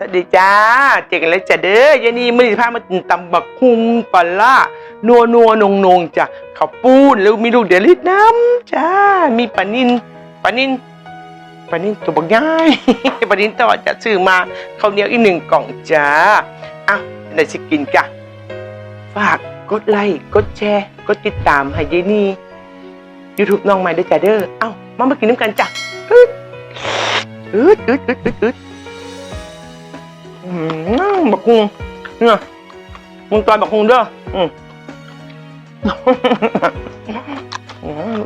สวัสดีจ้า เจอกันแล้วจ้ะเด้อยานี่มือนี้ามากินตำบักฮุงปลาล่านัวนัวนงนงจ้ะข้าวปูนแล้วมีลูกเดือลิดน้ำจ้า มีปลานินปลานินปลานินตัวบักย่ายปลานินต่อจะซื้อมาข้าวเหนียวอีกหนึ่งกล่องจ้าอะไหนสิกินจ้ะฝากกดไลค์กดแชร์ กดติดตามให้ยานี่ YouTube น้องใหม่ด้วยจ้ะเด้อเอ้ามามากินน้ำกันจ้ะอึดอึดอึดอึดอึด บักคุงเนี่ยมึงตอนบักคุงเด้ออืมม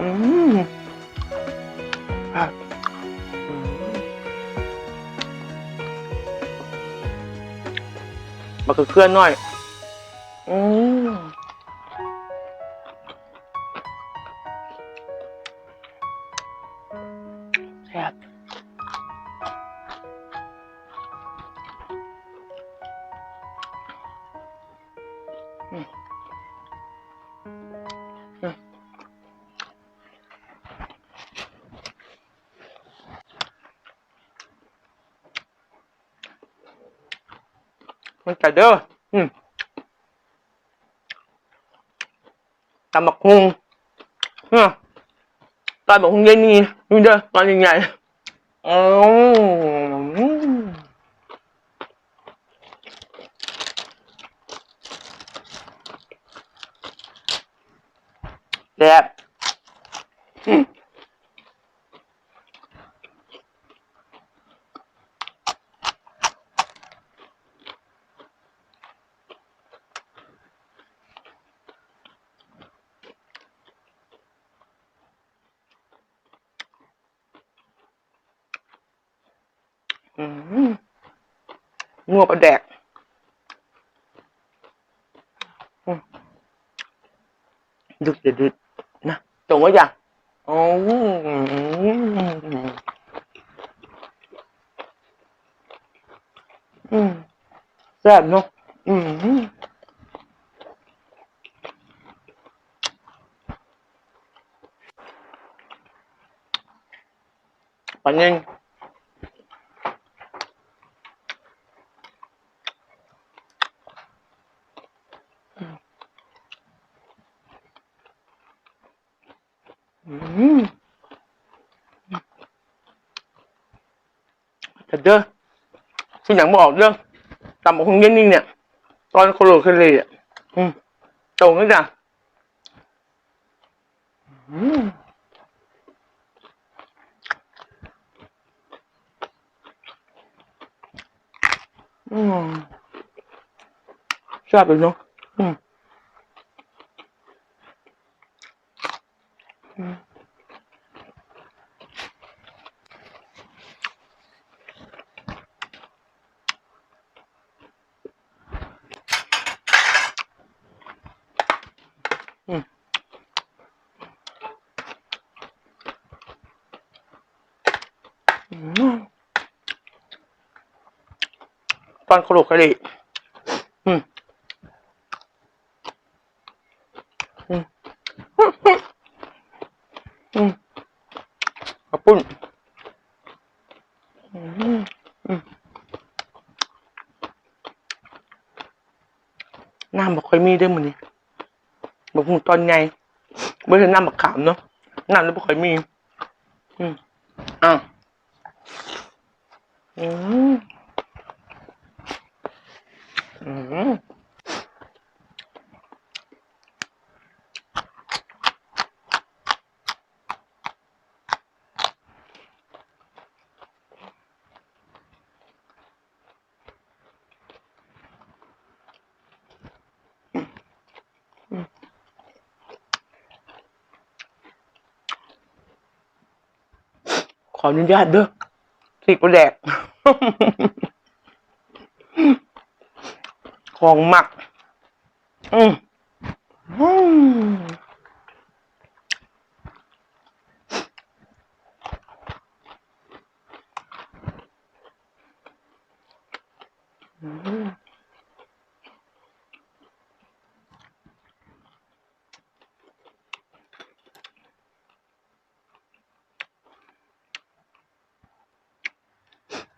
อืมอะอืมบักคือเคลื่อนหน่อย อืม มันจะเด้ออืมตำบักฮุงเนี่ยตอนบักฮุงยายนี่นี่เด้อตอนใหญ่ๆอ๋อแซ่บอืมอืม งัวปลาแดกดึกจะดึกนะตรงไว้ยังโอ๋ออืมแซ่บเนาะอืมปันยังอืมแต่ เด้อคืออย่างบอกเด้อตำบักคงเย็นนิ่งเนี่ย ตอนโคโลเคลีอะอืมตรงนี้จ้ะอืมอืมชอบเลยเนาะอืมอืมอืมอืม ตอนโคโลเคลีอืมอืมอืมกระปุ้นอืมอืมน้ำบ่ค่อยมีเด้อมื้อนี้บ่ฮู้ตอนไงบ่ได้น้ำบักขามเนาะน้ำแล้วบ่ค่อยมี อืมอ้าวอือืม ขออนุญาตเด้อสิกระแดก ของหมัก อืมอืม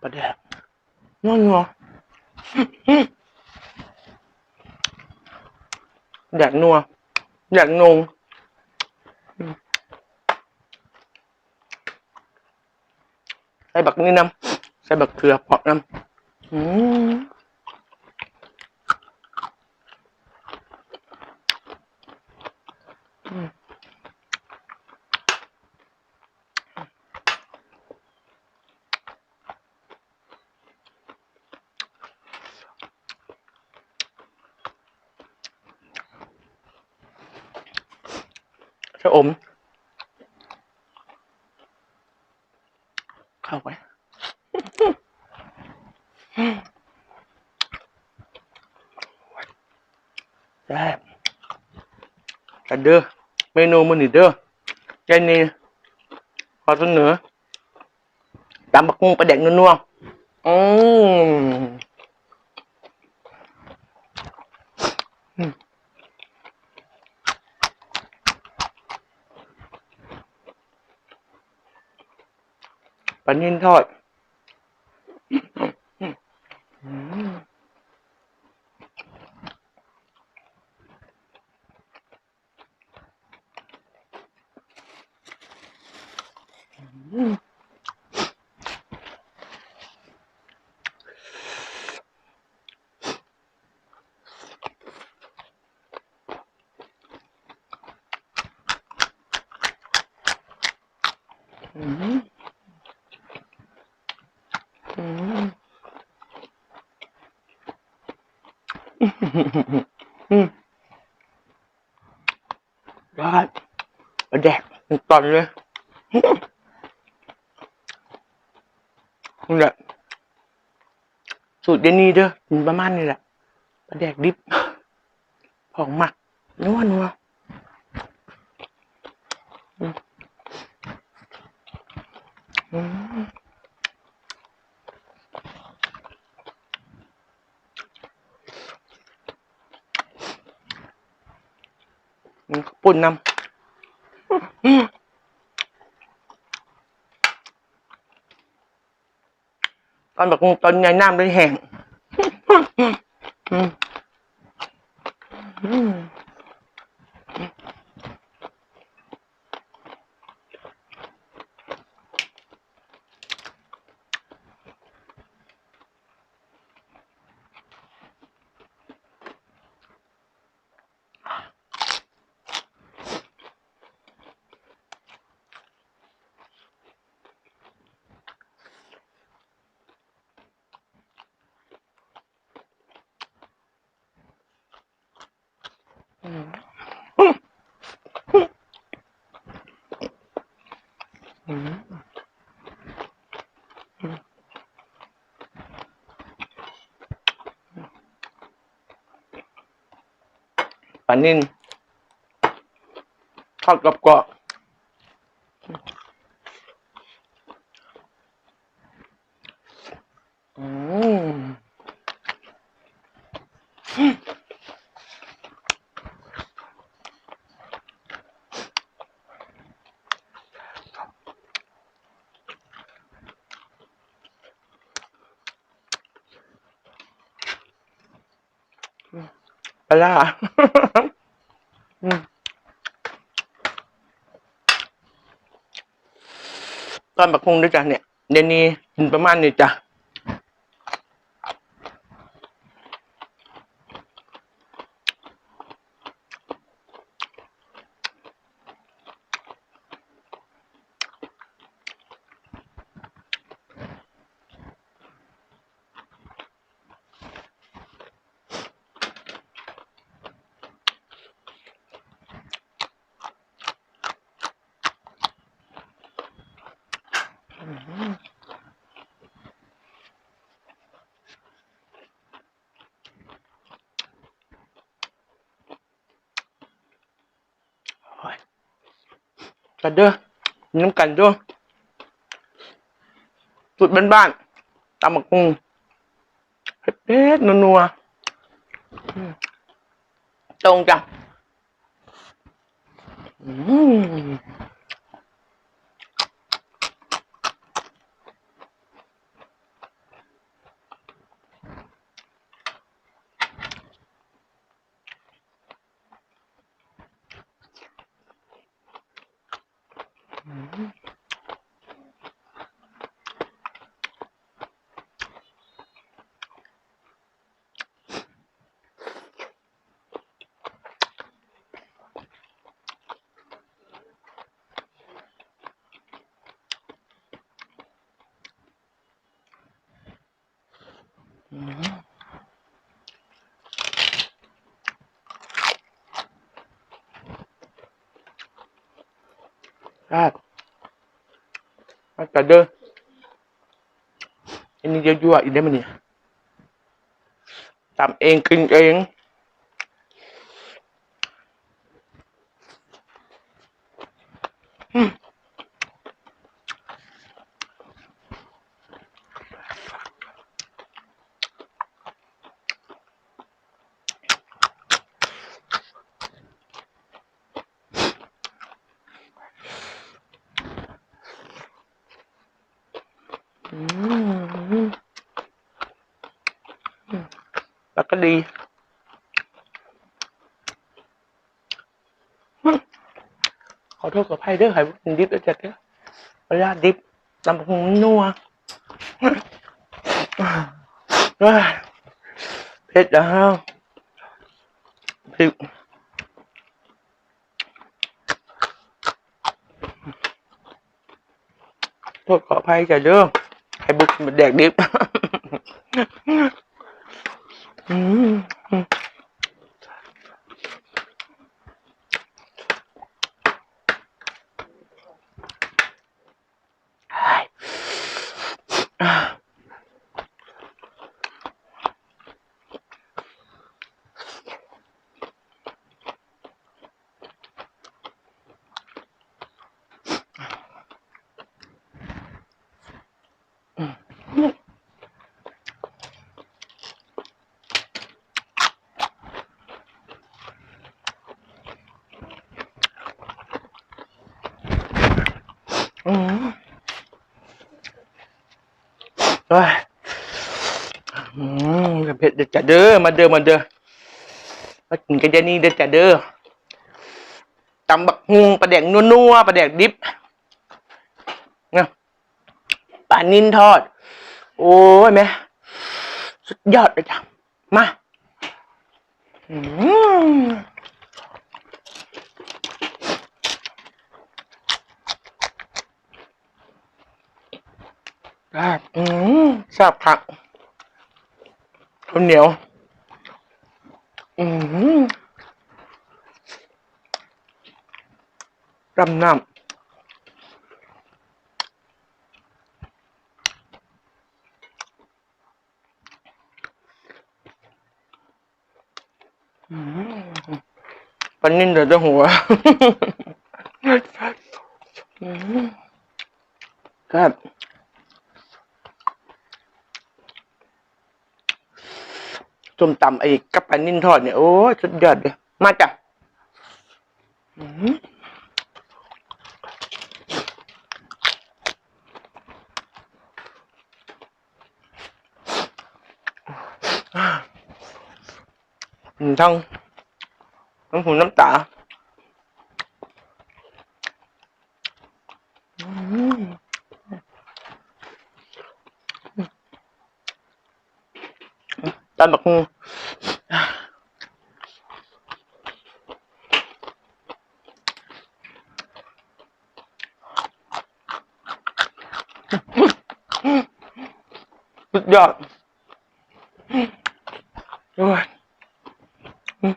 ประแดกนัวนัวอ อยากนัว อยากนงใส่บักนี่น้ำใส่บักเกลือเพาะน้ำอืม อม เข้าไปแซ่บกันเด้อเมนูมันนี่เด้อแค่นี้ขอเสนอตำบักมุงปลาแดกนัวๆอืมอืมป ลานิ่นทอดอืม อืมอืม อืมได้แดกเป็นตอนเลยนี่แหละสูตรเดนี่เด้อประมาณนี้แหละแดกดิบของหมักนัวนัวอืมอืมอืม ปุ่นนำตอนแบบตอนยายน้ำเลยแห้ง ปลานิ่นทอดกรอบกรอบอืม ปลาร้าอืมตอนบักฮุงด้วยจ้ะเนี่ยเดี๋ยวนี้กินประมาณนี้จ้ะ กันเด้อน้ำกันเด้อสุดบ้านๆตำบักฮุงเผ็ดๆนัวๆตรงจังอืม มครับมาจัดเด้ออันนี้เยอะๆอีกได้มั้ยเนี่ยตำเองกินเองอื ดี ขอโทษขออภัยเด้อใครกินดิบแล้วจัดเด้อเวลาดิบตำบักหงนัวเผ็ดแล้วพริกโทษขออภัยจ้ะเด้อใครบุกมาแดกดิบ อืม อืมอ้ยอืมเผ็ดเด็ดจ้ะเด้อ มาเด้อ มาเด้อ มากินกันเดี๋ยวนี้เด็ดจ้ะเด้อตำบักฮุงปลาแดกนัวๆปลาแดกดิบนะปลานิ่นทอด โอ้ยแม่สุดยอดเลยจ้ะมา อืม ครับอืมแซ่บผักข้าวเหนียว อืมรำน้ำปันนิ่นเดือดหัวครับ ส้มตำไอ้กับปลานิ่นทอดเนี่ยโอ้ยสุดยอดเลยมาจ้ะอืมทั้งน้ำหูน้ำตาอื้อหือ ตอนบักฮูสุดยอดโอ้ยอื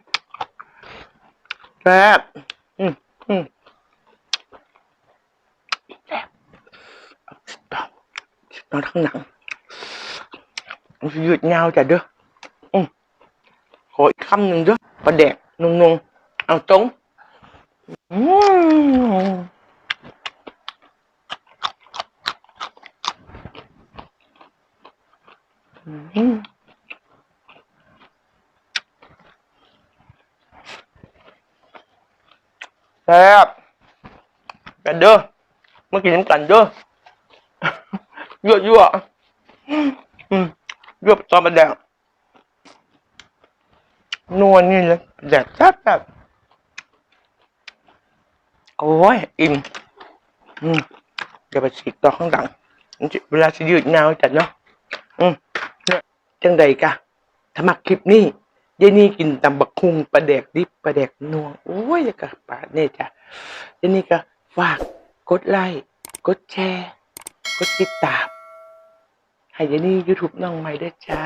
ขออีกคำหนึ่งด้อปลาแดกนงนงเอาตรงอืมแซ่บกันเด้อมากินน้ำกันเด้อยั่วยั่วอืมยั่วตอนปลาแดก นัวนี่เลยแดกแซ่บแบบโอ้ยอิ่มอืมเดี๋ยวไปฉีกต่อข้างหลังเวลาสิยืดยาวจัดเนาะอืมเนี่ยจังใดกะถ้ามักคลิปนี้เยายนี่กินตำบักคุงปลาแดกดิบปลาแดกนัวโอ้ยกะปาเนี่ยจ้ะเยายนี่ก็ฝากกดไลค์กดแชร์ กดติดตามให้ยายนี่ยูทูบน้องใหม่ด้วยจ้า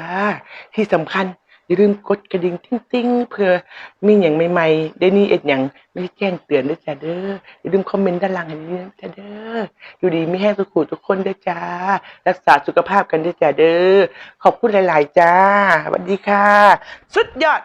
ที่สำคัญ อย่าลืมกดกระดิ่งติ้งๆเพื่อมีอย่างใหม่ๆได้นี่เอ็ดอย่างไม่ได้แจ้งเตือนด้วยจ้าเด้ออย่าลืมคอมเมนต์ด้านล่างให้ด้วยจ้าเด้ออยู่ดีไม่แห้งสุขุทุกคนด้วยจ้า รักษาสุขภาพกันด้วยจ้าเด้อขอบคุณหลาย ๆ จ้าสวัสดีค่ะ สุดยอด